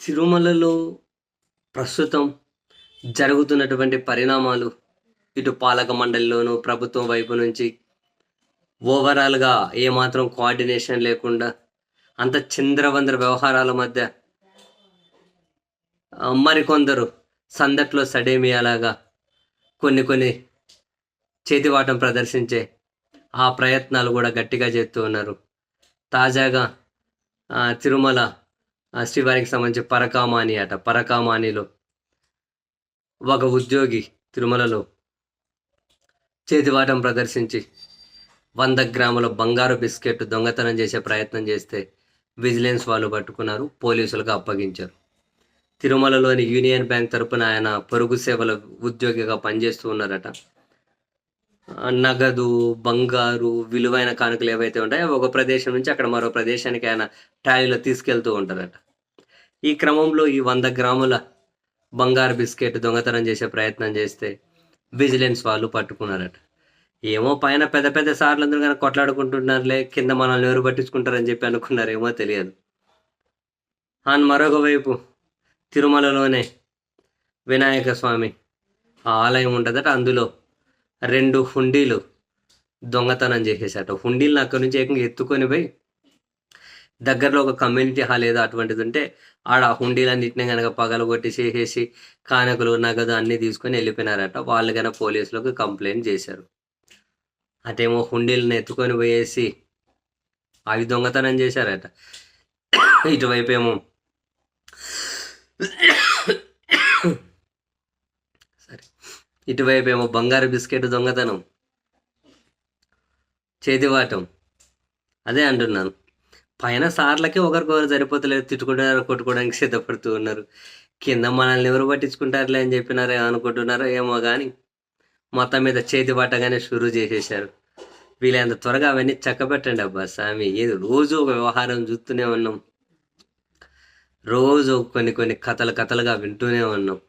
తిరుమలలో ప్రస్తుతం జరుగుతున్నటువంటి పరిణామాలు ఇటు పాలక మండలిలోను ప్రభుత్వం వైపు నుంచి ఓవరాల్గా ఏమాత్రం కోఆర్డినేషన్ లేకుండా అంత చింద్రవంద్ర వ్యవహారాల మధ్య మరికొందరు సందట్లో సడేమియాలాగా కొన్ని కొన్ని చేతివాటం ప్రదర్శించే ఆ ప్రయత్నాలు కూడా గట్టిగా చేస్తూ ఉన్నారు. తాజాగా తిరుమల శ్రీవారికి సంబంధించి పరకామాని అట. పరకామానిలో ఒక ఉద్యోగి తిరుమలలో చేతివాటం ప్రదర్శించి వంద గ్రాముల బంగారు బిస్కెట్ దొంగతనం చేసే ప్రయత్నం చేస్తే విజిలెన్స్ వాళ్ళు పట్టుకున్నారు పోలీసులకు అప్పగించారు. తిరుమలలోని యూనియన్ బ్యాంక్ తరపున ఆయన పొరుగు సేవల ఉద్యోగిగా పనిచేస్తూ ఉన్నారట. నగదు బంగారు విలువైన కానుకలు ఏవైతే ఉంటాయో ఒక ప్రదేశం నుంచి అక్కడ మరో ప్రదేశానికి ఆయన ట్రాలీలో తీసుకెళ్తూ ఉంటారట ఈ క్రమంలో ఈ వంద గ్రాముల బంగారు బిస్కెట్ దొంగతనం చేసే ప్రయత్నం చేస్తే విజిలెన్స్ వాళ్ళు పట్టుకున్నారట. ఏమో పైన పెద్ద పెద్ద సార్లు అందరూ కానీ కొట్లాడుకుంటున్నారులే కింద మనల్ని ఎవరు పట్టించుకుంటారని చెప్పి అనుకున్నారేమో తెలియదు. అండ్ మరొక వైపు తిరుమలలోనే వినాయక స్వామి ఆ ఆలయం ఉంటుందట. అందులో రెండు హుండీలు దొంగతనం చేసేసాట హుండీలను అక్కడి నుంచి ఏకంగా ఎత్తుకొని పోయి దగ్గరలో ఒక కమ్యూనిటీ హాల్ ఏదో అటువంటిది ఉంటే ఆడ ఆ హుండీలన్నింటినీ కనుక పగలగొట్టి చేసేసి కానకులు నగదు అన్నీ తీసుకొని వెళ్ళిపోయినారట. వాళ్ళు కనుక పోలీసులకు కంప్లైంట్ చేశారు. అటేమో హుండీలను ఎత్తుకొని పోయేసి అవి దొంగతనం చేశారట. ఇటువైపు ఏమో ఇటువైపు ఏమో బంగారు బిస్కెట్ దొంగతనం. చేతివాటం. అదే అంటున్నాను. పైన సార్లకి ఒకరికొకరు సరిపోతలేదు తిట్టుకుంటున్నారు కొట్టుకోవడానికి సిద్ధపడుతూ ఉన్నారు. కింద మనల్ని ఎవరు పట్టించుకుంటారులే అని చెప్పినారే అనుకుంటున్నారో ఏమో కానీ మొత్తం మీద చేతి పట్టగానే షురూ చేసేసారు వీళ్ళంత త్వరగా అవన్నీ చక్కబెట్టండి అబ్బా స్వామి. ఏది రోజు ఒక వ్యవహారం చూస్తూనే ఉన్నాం. రోజు కొన్ని కొన్ని కథలు కథలుగా వింటూనే ఉన్నాం.